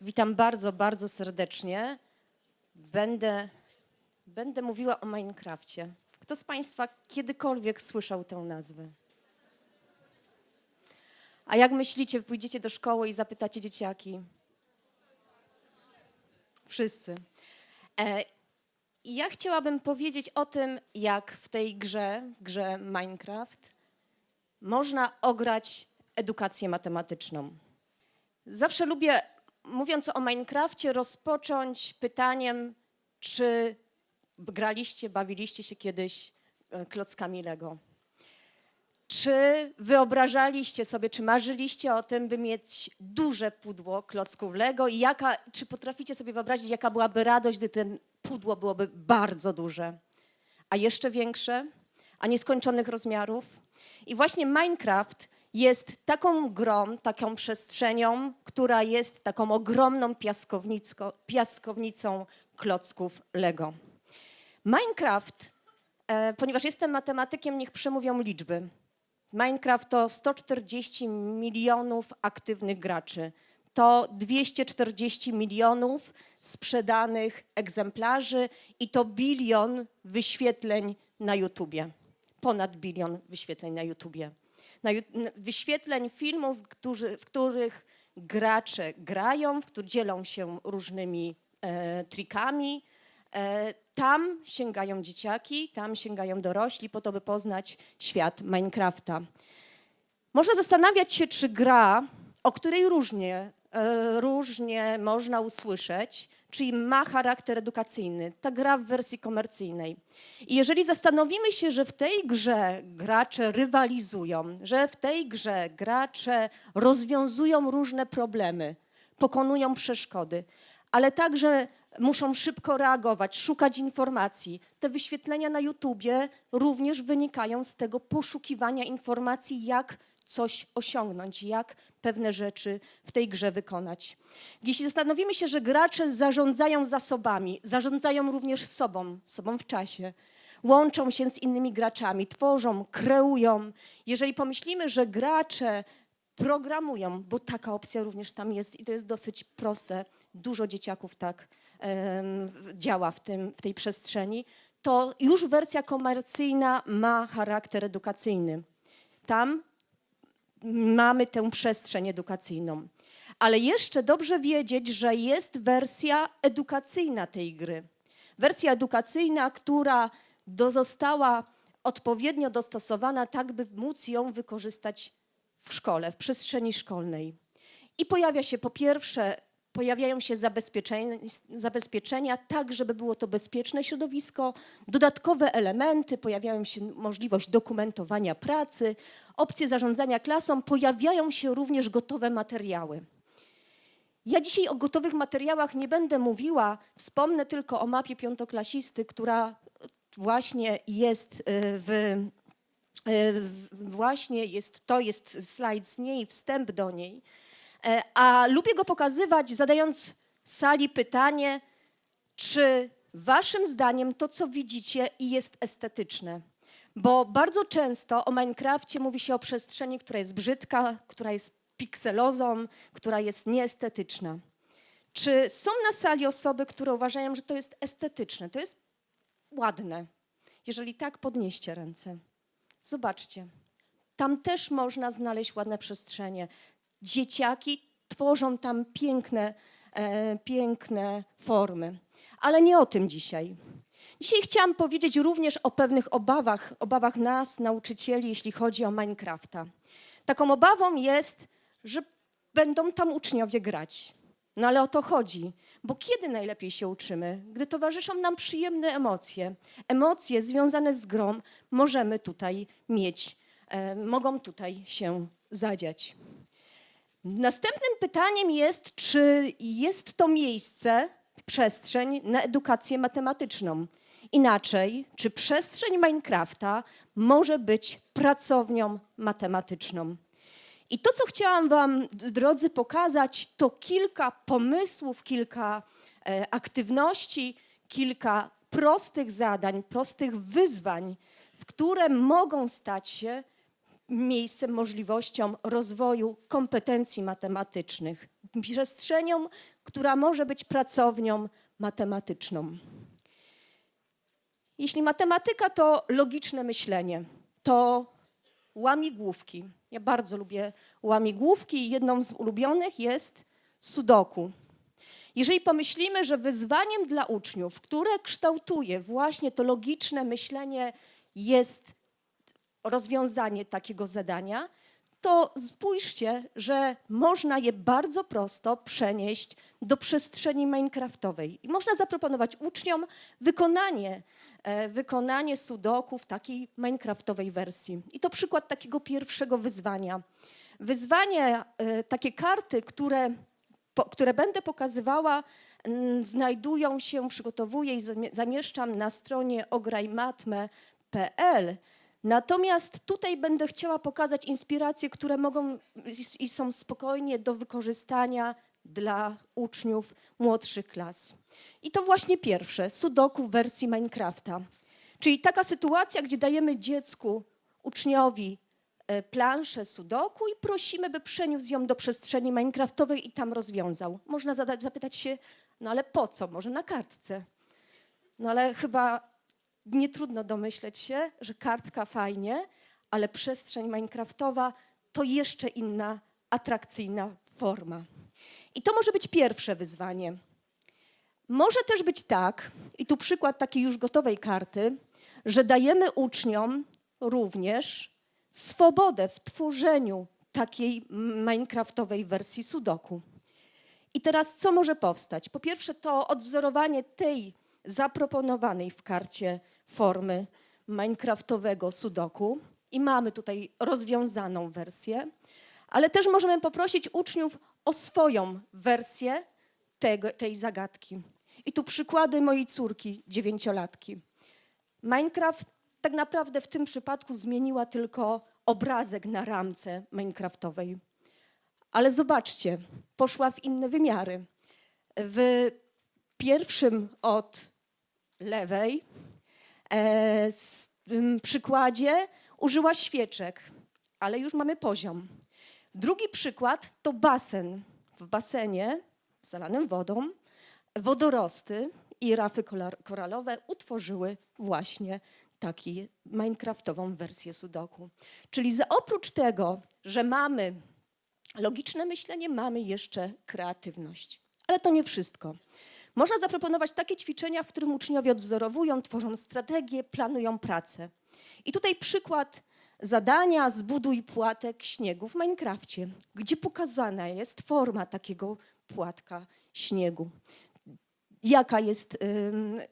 Witam bardzo, bardzo serdecznie. Będę, będę mówiła o Minecrafcie. Kto z Państwa kiedykolwiek słyszał tę nazwę? A jak myślicie, pójdziecie do szkoły i zapytacie dzieciaki? Wszyscy. E, ja chciałabym powiedzieć o tym, jak w tej grze, grze Minecraft, można ograć edukację matematyczną. Zawsze lubię, mówiąc o Minecrafcie, rozpocząć pytaniem, czy graliście, bawiliście się kiedyś e, klockami Lego? Czy wyobrażaliście sobie, czy marzyliście o tym, by mieć duże pudło klocków Lego i jaka, czy potraficie sobie wyobrazić, jaka byłaby radość, gdy ten pudło byłoby bardzo duże, a jeszcze większe, a nieskończonych rozmiarów? I właśnie Minecraft jest taką grą, taką przestrzenią, która jest taką ogromną piaskownicą klocków Lego. Minecraft, e, ponieważ jestem matematykiem, niech przemówią liczby. Minecraft to 140 milionów aktywnych graczy. To 240 milionów sprzedanych egzemplarzy i to bilion wyświetleń na YouTubie. Ponad bilion wyświetleń na YouTubie. Na, wyświetleń filmów, którzy, w których gracze grają, w których dzielą się różnymi e, trikami. E, tam sięgają dzieciaki, tam sięgają dorośli po to, by poznać świat Minecrafta. Można zastanawiać się, czy gra, o której różnie, e, różnie można usłyszeć, czyli ma charakter edukacyjny, ta gra w wersji komercyjnej. I jeżeli zastanowimy się, że w tej grze gracze rywalizują, że w tej grze gracze rozwiązują różne problemy, pokonują przeszkody, ale także muszą szybko reagować, szukać informacji. Te wyświetlenia na YouTubie również wynikają z tego poszukiwania informacji, jak coś osiągnąć, jak pewne rzeczy w tej grze wykonać. Jeśli zastanowimy się, że gracze zarządzają zasobami, zarządzają również sobą, sobą w czasie, łączą się z innymi graczami, tworzą, kreują. Jeżeli pomyślimy, że gracze programują, bo taka opcja również tam jest i to jest dosyć proste, dużo dzieciaków tak działa w, tym, w tej przestrzeni, to już wersja komercyjna ma charakter edukacyjny. Tam mamy tę przestrzeń edukacyjną. Ale jeszcze dobrze wiedzieć, że jest wersja edukacyjna tej gry. Wersja edukacyjna, która do, została odpowiednio dostosowana, tak by móc ją wykorzystać w szkole, w przestrzeni szkolnej. I pojawia się po pierwsze, pojawiają się zabezpieczenia, zabezpieczenia, tak żeby było to bezpieczne środowisko, dodatkowe elementy, pojawiają się możliwość dokumentowania pracy, opcje zarządzania klasą, pojawiają się również gotowe materiały. Ja dzisiaj o gotowych materiałach nie będę mówiła, wspomnę tylko o mapie piątoklasisty, która właśnie jest y, y, w- właśnie jest, to jest slajd z niej, wstęp do niej. E, A lubię go pokazywać, zadając sali pytanie, czy waszym zdaniem to, co widzicie, jest estetyczne? Bo bardzo często o Minecrafcie mówi się o przestrzeni, która jest brzydka, która jest pikselozą, która jest nieestetyczna. Czy są na sali osoby, które uważają, że to jest estetyczne, to jest ładne? Jeżeli tak, podnieście ręce. Zobaczcie. Tam też można znaleźć ładne przestrzenie. Dzieciaki tworzą tam piękne, e, piękne formy. Ale nie o tym dzisiaj. Dzisiaj chciałam powiedzieć również o pewnych obawach, obawach nas, nauczycieli, jeśli chodzi o Minecrafta. Taką obawą jest, że będą tam uczniowie grać. No ale o to chodzi, bo kiedy najlepiej się uczymy? Gdy towarzyszą nam przyjemne emocje. Emocje związane z grą możemy tutaj mieć, e, mogą tutaj się zadziać. Następnym pytaniem jest, czy jest to miejsce, przestrzeń na edukację matematyczną. Inaczej, czy przestrzeń Minecrafta może być pracownią matematyczną? I to, co chciałam Wam, drodzy, pokazać, to kilka pomysłów, kilka e, aktywności, kilka prostych zadań, prostych wyzwań, w które mogą stać się miejscem, możliwością rozwoju kompetencji matematycznych, przestrzenią, która może być pracownią matematyczną. Jeśli matematyka to logiczne myślenie, to łamigłówki. Ja bardzo lubię łamigłówki i jedną z ulubionych jest sudoku. Jeżeli pomyślimy, że wyzwaniem dla uczniów, które kształtuje właśnie to logiczne myślenie, jest rozwiązanie takiego zadania, to spójrzcie, że można je bardzo prosto przenieść do przestrzeni minecraftowej. I można zaproponować uczniom wykonanie, e, wykonanie sudoku w takiej minecraftowej wersji. I to przykład takiego pierwszego wyzwania. Wyzwanie, e, takie karty, które, po, które będę pokazywała, mm, znajdują się, przygotowuję i zamie- zamieszczam na stronie ograjmatmę.pl. Natomiast tutaj będę chciała pokazać inspiracje, które mogą i- są spokojnie do wykorzystania dla uczniów młodszych klas. I to właśnie pierwsze, sudoku w wersji Minecrafta. Czyli taka sytuacja, gdzie dajemy dziecku, uczniowi e, planszę sudoku i prosimy, by przeniósł ją do przestrzeni minecraftowej i tam rozwiązał. Można zapytać się, no ale po co? Może na kartce. No ale chyba nie trudno domyśleć się, że kartka fajnie, ale przestrzeń minecraftowa to jeszcze inna atrakcyjna forma. I to może być pierwsze wyzwanie. Może też być tak, i tu przykład takiej już gotowej karty, że dajemy uczniom również swobodę w tworzeniu takiej minecraftowej wersji sudoku. I teraz co może powstać? Po pierwsze, to odwzorowanie tej zaproponowanej w karcie formy minecraftowego sudoku. I mamy tutaj rozwiązaną wersję, ale też możemy poprosić uczniów o swoją wersję tego, tej zagadki. I tu przykłady mojej córki, dziewięciolatki. Minecraft tak naprawdę w tym przypadku zmieniła tylko obrazek na ramce minecraftowej. Ale zobaczcie, poszła w inne wymiary. W pierwszym od lewej przykładzie użyła świeczek, ale już mamy poziom. Drugi przykład to basen. W basenie zalanym wodą wodorosty i rafy koralowe utworzyły właśnie taką minecraftową wersję sudoku. Czyli za, oprócz tego, że mamy logiczne myślenie, mamy jeszcze kreatywność. Ale to nie wszystko. Można zaproponować takie ćwiczenia, w którym uczniowie odwzorowują, tworzą strategie, planują pracę. I tutaj przykład zadania zbuduj płatek śniegu w Minecrafcie, gdzie pokazana jest forma takiego płatka śniegu. Jaka jest,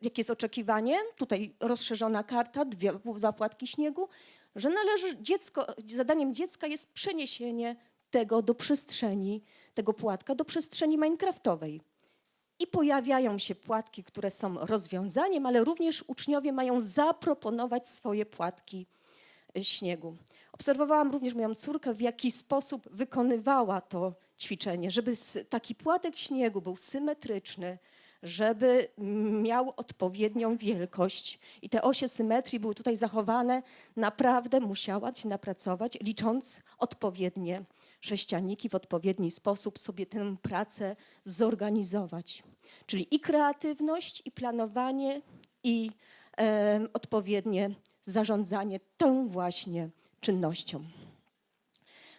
jakie jest oczekiwanie? Tutaj rozszerzona karta, dwie, dwa płatki śniegu, że należy dziecko, zadaniem dziecka jest przeniesienie tego do przestrzeni, tego płatka do przestrzeni minecraftowej. I pojawiają się płatki, które są rozwiązaniem, ale również uczniowie mają zaproponować swoje płatki y, śniegu. Obserwowałam również moją córkę, w jaki sposób wykonywała to ćwiczenie, żeby taki płatek śniegu był symetryczny, żeby miał odpowiednią wielkość i te osie symetrii były tutaj zachowane. Naprawdę musiała się napracować, licząc odpowiednie sześcianiki, w odpowiedni sposób sobie tę pracę zorganizować. Czyli i kreatywność, i planowanie, i em, odpowiednie zarządzanie tą właśnie czynnością.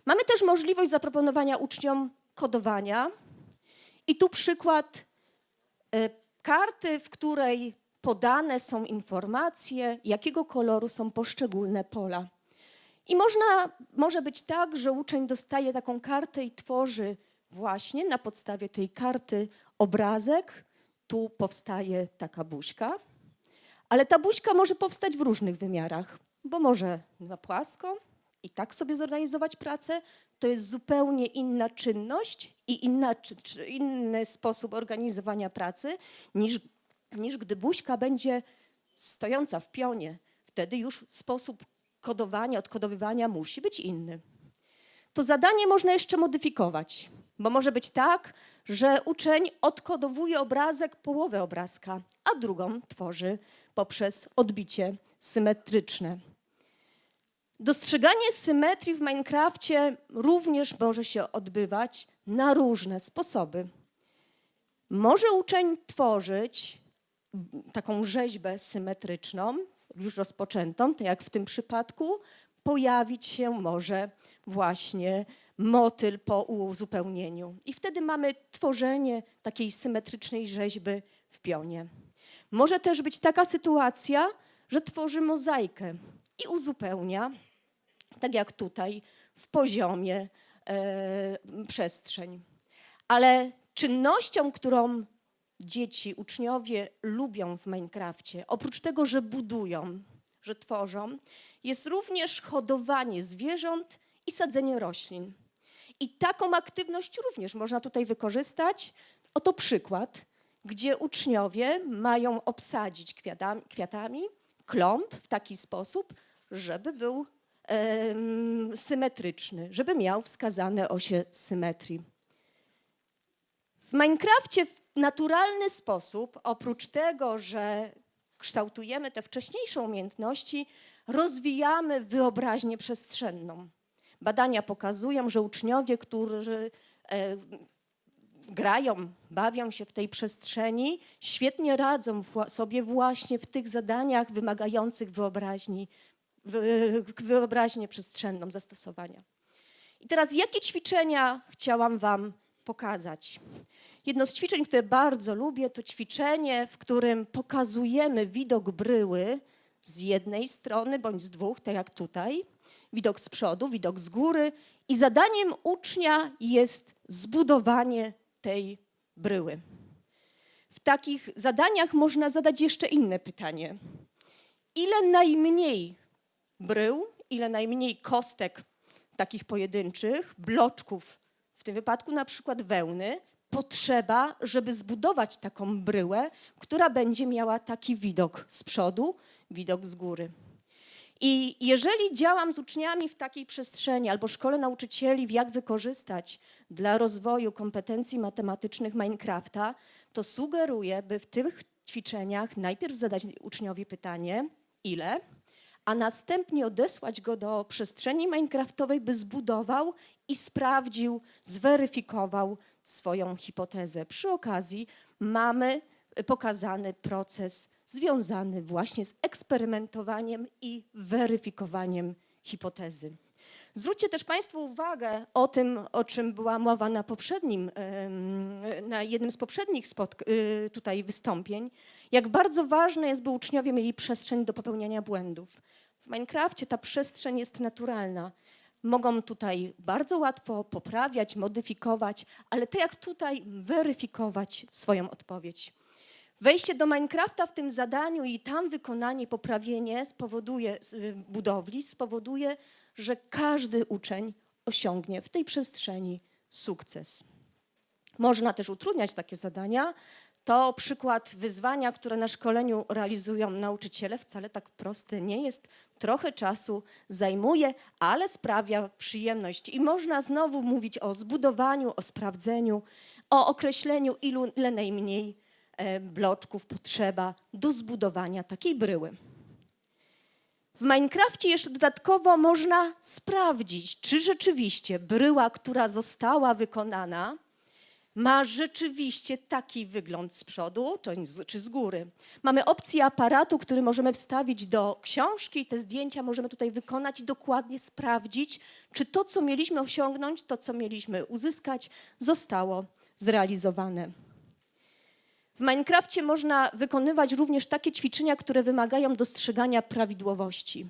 Mamy też możliwość zaproponowania uczniom kodowania. I tu przykład e, karty, w której podane są informacje, jakiego koloru są poszczególne pola. I można, może być tak, że uczeń dostaje taką kartę i tworzy właśnie na podstawie tej karty obrazek. Tu powstaje taka buźka, ale ta buźka może powstać w różnych wymiarach, bo może na płasko i tak sobie zorganizować pracę. To jest zupełnie inna czynność i inna, inny sposób organizowania pracy niż, niż gdy buźka będzie stojąca w pionie. Wtedy już sposób kodowania, odkodowywania musi być inny. To zadanie można jeszcze modyfikować, bo może być tak, że uczeń odkodowuje obrazek, połowę obrazka, a drugą tworzy poprzez odbicie symetryczne. Dostrzeganie symetrii w Minecrafcie również może się odbywać na różne sposoby. Może uczeń tworzyć taką rzeźbę symetryczną, już rozpoczętą, tak jak w tym przypadku, pojawić się może właśnie motyl po uzupełnieniu. I wtedy mamy tworzenie takiej symetrycznej rzeźby w pionie. Może też być taka sytuacja, że tworzy mozaikę i uzupełnia, tak jak tutaj, w poziomie e, przestrzeń. Ale czynnością, którą dzieci, uczniowie lubią w Minecrafcie, oprócz tego, że budują, że tworzą, jest również hodowanie zwierząt i sadzenie roślin. I taką aktywność również można tutaj wykorzystać. Oto przykład, gdzie uczniowie mają obsadzić kwiatami, kwiatami klomp w taki sposób, żeby był symetryczny, żeby miał wskazane osie symetrii. W Minecrafcie naturalny sposób, oprócz tego, że kształtujemy te wcześniejsze umiejętności, rozwijamy wyobraźnię przestrzenną. Badania pokazują, że uczniowie, którzy e, grają, bawią się w tej przestrzeni, świetnie radzą sobie właśnie w tych zadaniach wymagających wyobraźni, wy- wyobraźnię przestrzenną zastosowania. I teraz jakie ćwiczenia chciałam Wam pokazać? Jedno z ćwiczeń, które bardzo lubię, to ćwiczenie, w którym pokazujemy widok bryły z jednej strony bądź z dwóch, tak jak tutaj, widok z przodu, widok z góry i zadaniem ucznia jest zbudowanie tej bryły. W takich zadaniach można zadać jeszcze inne pytanie. Ile najmniej brył, ile najmniej kostek takich pojedynczych, bloczków, w tym wypadku na przykład wełny, potrzeba, żeby zbudować taką bryłę, która będzie miała taki widok z przodu, widok z góry. I jeżeli działam z uczniami w takiej przestrzeni albo szkole nauczycieli, w jak wykorzystać dla rozwoju kompetencji matematycznych Minecrafta, to sugeruję, by w tych ćwiczeniach najpierw zadać uczniowi pytanie, ile, a następnie odesłać go do przestrzeni Minecraftowej, by zbudował i sprawdził, zweryfikował swoją hipotezę. Przy okazji mamy pokazany proces związany właśnie z eksperymentowaniem i weryfikowaniem hipotezy. Zwróćcie też Państwo uwagę o tym, o czym była mowa na poprzednim, na jednym z poprzednich y, tutaj wystąpień, jak bardzo ważne jest, by uczniowie mieli przestrzeń do popełniania błędów. W Minecrafcie ta przestrzeń jest naturalna. Mogą tutaj bardzo łatwo poprawiać, modyfikować, ale tak jak tutaj weryfikować swoją odpowiedź. Wejście do Minecrafta w tym zadaniu i tam wykonanie, poprawienie spowoduje y, budowli spowoduje, że każdy uczeń osiągnie w tej przestrzeni sukces. Można też utrudniać takie zadania. To przykład wyzwania, które na szkoleniu realizują nauczyciele. Wcale tak prosty nie jest. Trochę czasu zajmuje, ale sprawia przyjemność. I można znowu mówić o zbudowaniu, o sprawdzeniu, o określeniu, ilu, ile najmniej e, bloczków potrzeba do zbudowania takiej bryły. W Minecrafcie jeszcze dodatkowo można sprawdzić, czy rzeczywiście bryła, która została wykonana, ma rzeczywiście taki wygląd z przodu czy z- góry. Mamy opcję aparatu, który możemy wstawić do książki i te zdjęcia możemy tutaj wykonać i dokładnie sprawdzić, czy to, co mieliśmy osiągnąć, to, co mieliśmy uzyskać, zostało zrealizowane. W Minecrafcie można wykonywać również takie ćwiczenia, które wymagają dostrzegania prawidłowości.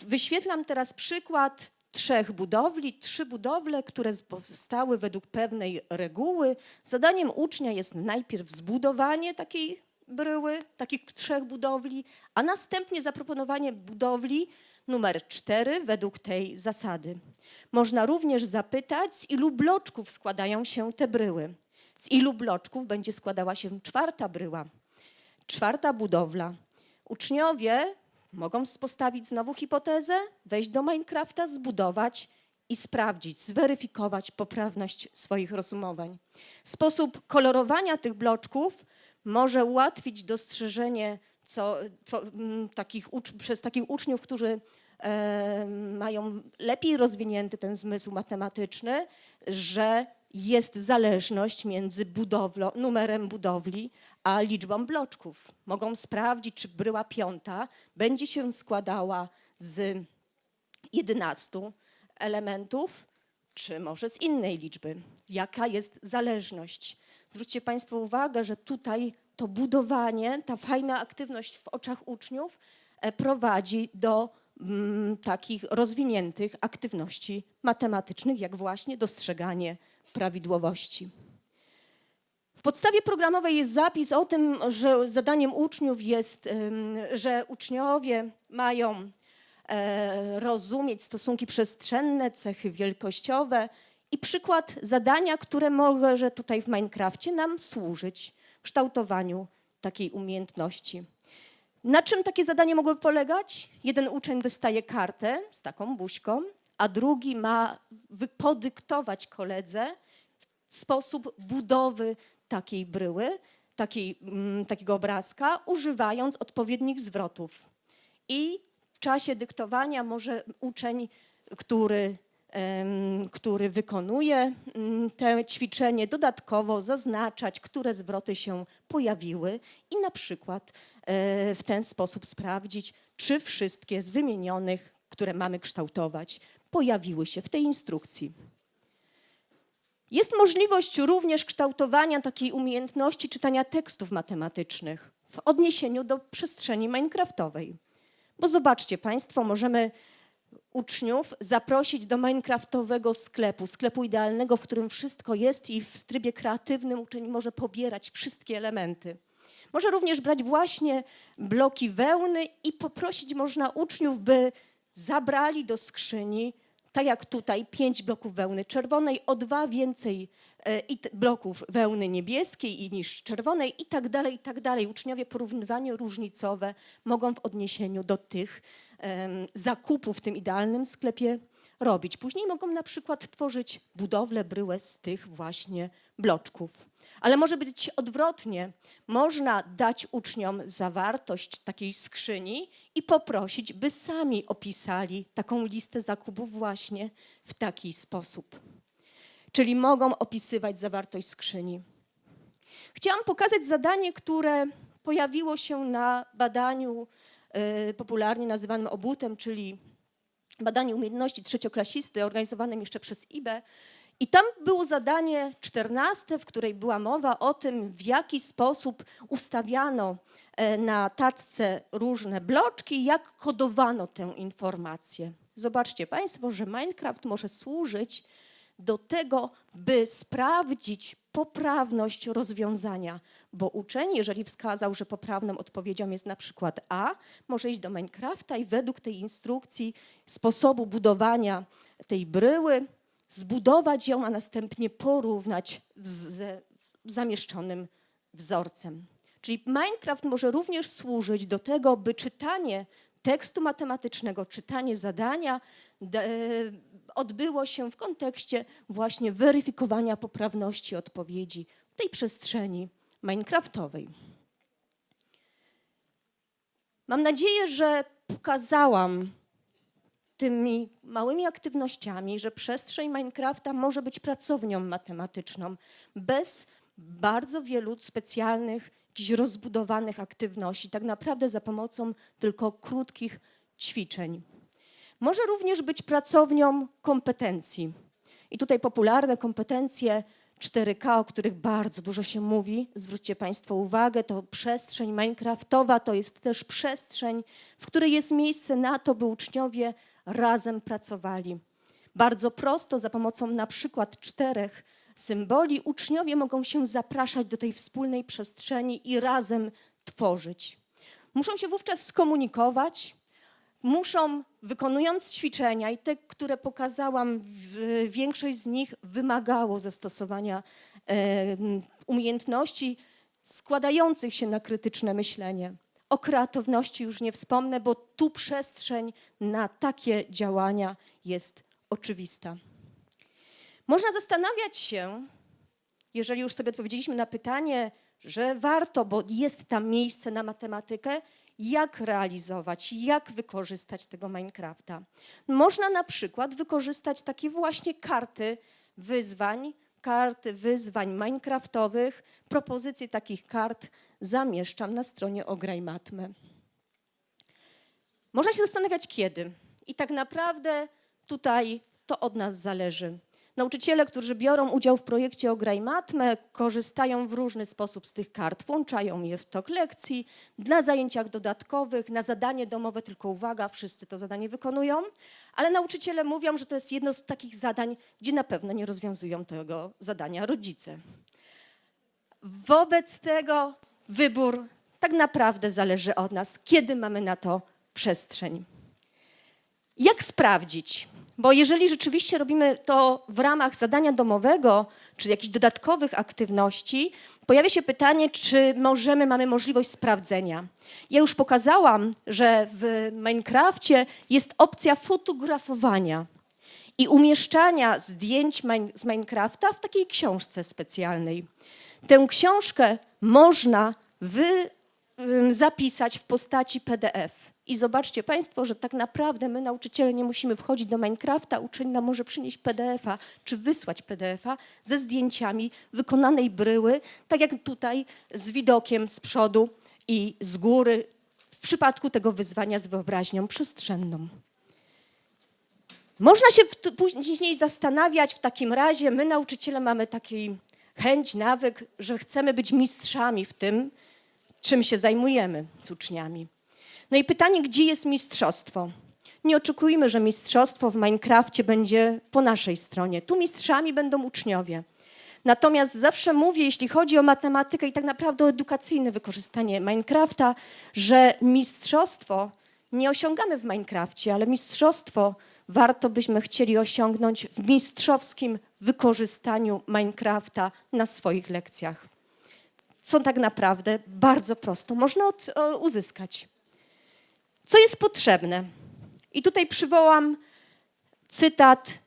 Wyświetlam teraz przykład trzech budowli, trzy budowle, które powstały według pewnej reguły. Zadaniem ucznia jest najpierw zbudowanie takiej bryły, takich trzech budowli, a następnie zaproponowanie budowli numer cztery według tej zasady. Można również zapytać, z ilu bloczków składają się te bryły. Z ilu bloczków będzie składała się czwarta bryła. Czwarta budowla. Uczniowie mogą postawić znowu hipotezę, wejść do Minecrafta, zbudować i sprawdzić, zweryfikować poprawność swoich rozumowań. Sposób kolorowania tych bloczków może ułatwić dostrzeżenie co, po, m, takich ucz, przez takich uczniów, którzy e, mają lepiej rozwinięty ten zmysł matematyczny, że jest zależność między numerem budowli a liczbą bloczków. Mogą sprawdzić, czy bryła piąta będzie się składała z 11 elementów, czy może z innej liczby. Jaka jest zależność? Zwróćcie Państwo uwagę, że tutaj to budowanie, ta fajna aktywność w oczach uczniów e, prowadzi do mm, takich rozwiniętych aktywności matematycznych, jak właśnie dostrzeganie prawidłowości. W podstawie programowej jest zapis o tym, że zadaniem uczniów jest, że uczniowie mają e, rozumieć stosunki przestrzenne, cechy wielkościowe i przykład zadania, które może tutaj w Minecrafcie nam służyć kształtowaniu takiej umiejętności. Na czym takie zadanie mogłoby polegać? Jeden uczeń dostaje kartę z taką buźką, a drugi ma podyktować koledze sposób budowy takiej bryły, takiej, mm, takiego obrazka, używając odpowiednich zwrotów. I w czasie dyktowania może uczeń, który, który wykonuje mm, te ćwiczenie, dodatkowo zaznaczać, które zwroty się pojawiły i na przykład e, w ten sposób sprawdzić, czy wszystkie z wymienionych, które mamy kształtować, pojawiły się w tej instrukcji. Jest możliwość również kształtowania takiej umiejętności czytania tekstów matematycznych w odniesieniu do przestrzeni minecraftowej. Bo zobaczcie Państwo, możemy uczniów zaprosić do minecraftowego sklepu, sklepu idealnego, w którym wszystko jest i w trybie kreatywnym uczeń może pobierać wszystkie elementy. Może również brać właśnie bloki wełny i poprosić można uczniów, by zabrali do skrzyni, tak jak tutaj, pięć bloków wełny czerwonej, o dwa więcej e, bloków wełny niebieskiej niż czerwonej i tak dalej, i tak dalej. Uczniowie porównywanie różnicowe mogą w odniesieniu do tych em, zakupów w tym idealnym sklepie robić. Później mogą na przykład tworzyć budowlę, bryłę z tych właśnie bloczków. Ale może być odwrotnie. Można dać uczniom zawartość takiej skrzyni i poprosić, by sami opisali taką listę zakupów właśnie w taki sposób. Czyli mogą opisywać zawartość skrzyni. Chciałam pokazać zadanie, które pojawiło się na badaniu y, popularnie nazywanym obutem, czyli badaniu umiejętności trzecioklasisty organizowanym jeszcze przez IBE. I tam było zadanie czternaste, w której była mowa o tym, w jaki sposób ustawiano e, na tacce różne bloczki, jak kodowano tę informację. Zobaczcie Państwo, że Minecraft może służyć do tego, by sprawdzić poprawność rozwiązania, bo uczeń, jeżeli wskazał, że poprawną odpowiedzią jest na przykład A, może iść do Minecrafta i według tej instrukcji sposobu budowania tej bryły zbudować ją, a następnie porównać z zamieszczonym wzorcem. Czyli Minecraft może również służyć do tego, by czytanie tekstu matematycznego, czytanie zadania odbyło się w kontekście właśnie weryfikowania poprawności odpowiedzi w tej przestrzeni Minecraftowej. Mam nadzieję, że pokazałam tymi małymi aktywnościami, że przestrzeń Minecrafta może być pracownią matematyczną bez bardzo wielu specjalnych, jakichś rozbudowanych aktywności, tak naprawdę za pomocą tylko krótkich ćwiczeń. Może również być pracownią kompetencji. I tutaj popularne kompetencje 4K, o których bardzo dużo się mówi. Zwróćcie Państwo uwagę, to przestrzeń Minecraftowa to jest też przestrzeń, w której jest miejsce na to, by uczniowie razem pracowali. Bardzo prosto, za pomocą na przykład czterech symboli, uczniowie mogą się zapraszać do tej wspólnej przestrzeni i razem tworzyć. Muszą się wówczas skomunikować, muszą, wykonując ćwiczenia, i te, które pokazałam, większość z nich wymagało zastosowania umiejętności składających się na krytyczne myślenie. O kreatywności już nie wspomnę, bo tu przestrzeń na takie działania jest oczywista. Można zastanawiać się, jeżeli już sobie odpowiedzieliśmy na pytanie, że warto, bo jest tam miejsce na matematykę, jak realizować, jak wykorzystać tego Minecrafta. Można na przykład wykorzystać takie właśnie karty wyzwań, karty wyzwań Minecraftowych. Propozycje takich kart zamieszczam na stronie Ograj Matmę. Można się zastanawiać kiedy. I tak naprawdę tutaj to od nas zależy. Nauczyciele, którzy biorą udział w projekcie Ograj Matmę, korzystają w różny sposób z tych kart. Włączają je w tok lekcji, dla zajęciach dodatkowych, na zadanie domowe, tylko uwaga, wszyscy to zadanie wykonują, ale nauczyciele mówią, że to jest jedno z takich zadań, gdzie na pewno nie rozwiązują tego zadania rodzice. Wobec tego wybór tak naprawdę zależy od nas, kiedy mamy na to przestrzeń. Jak sprawdzić? Bo jeżeli rzeczywiście robimy to w ramach zadania domowego czy jakichś dodatkowych aktywności, pojawia się pytanie, czy możemy, mamy możliwość sprawdzenia. Ja już pokazałam, że w Minecrafcie jest opcja fotografowania i umieszczania zdjęć z Minecrafta w takiej książce specjalnej. Tę książkę można wy, zapisać w postaci PDF. I zobaczcie Państwo, że tak naprawdę my, nauczyciele, nie musimy wchodzić do Minecrafta, uczeń nam może przynieść PDF-a czy wysłać PDF-a ze zdjęciami wykonanej bryły, tak jak tutaj z widokiem z przodu i z góry, w przypadku tego wyzwania z wyobraźnią przestrzenną. Można się później zastanawiać w takim razie, my nauczyciele mamy taki chęć, nawyk, że chcemy być mistrzami w tym, czym się zajmujemy z uczniami. No i pytanie, gdzie jest mistrzostwo? Nie oczekujmy, że mistrzostwo w Minecrafcie będzie po naszej stronie. Tu mistrzami będą uczniowie. Natomiast zawsze mówię, jeśli chodzi o matematykę i tak naprawdę o edukacyjne wykorzystanie Minecrafta, że mistrzostwo nie osiągamy w Minecrafcie, ale mistrzostwo warto byśmy chcieli osiągnąć w mistrzowskim wykorzystaniu Minecrafta na swoich lekcjach. Co tak naprawdę bardzo prosto można uzyskać. Co jest potrzebne? I tutaj przywołam cytat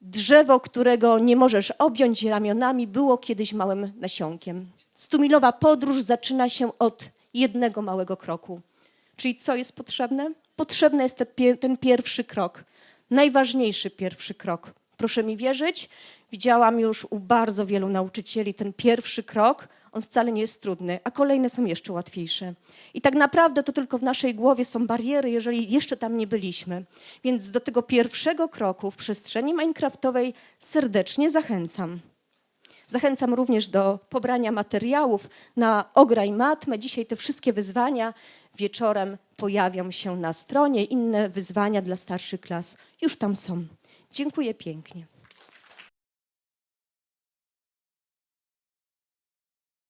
Drzewo, którego nie możesz objąć ramionami, było kiedyś małym nasionkiem. Stumilowa podróż zaczyna się od jednego małego kroku. Czyli co jest potrzebne? Potrzebny jest ten pierwszy krok, najważniejszy pierwszy krok. Proszę mi wierzyć, widziałam już u bardzo wielu nauczycieli ten pierwszy krok, on wcale nie jest trudny, a kolejne są jeszcze łatwiejsze. I tak naprawdę to tylko w naszej głowie są bariery, jeżeli jeszcze tam nie byliśmy. Więc do tego pierwszego kroku w przestrzeni minecraftowej serdecznie zachęcam. Zachęcam również do pobrania materiałów na Ograj Matmę. Dzisiaj te wszystkie wyzwania wieczorem pojawią się na stronie. Inne wyzwania dla starszych klas już tam są. Dziękuję pięknie.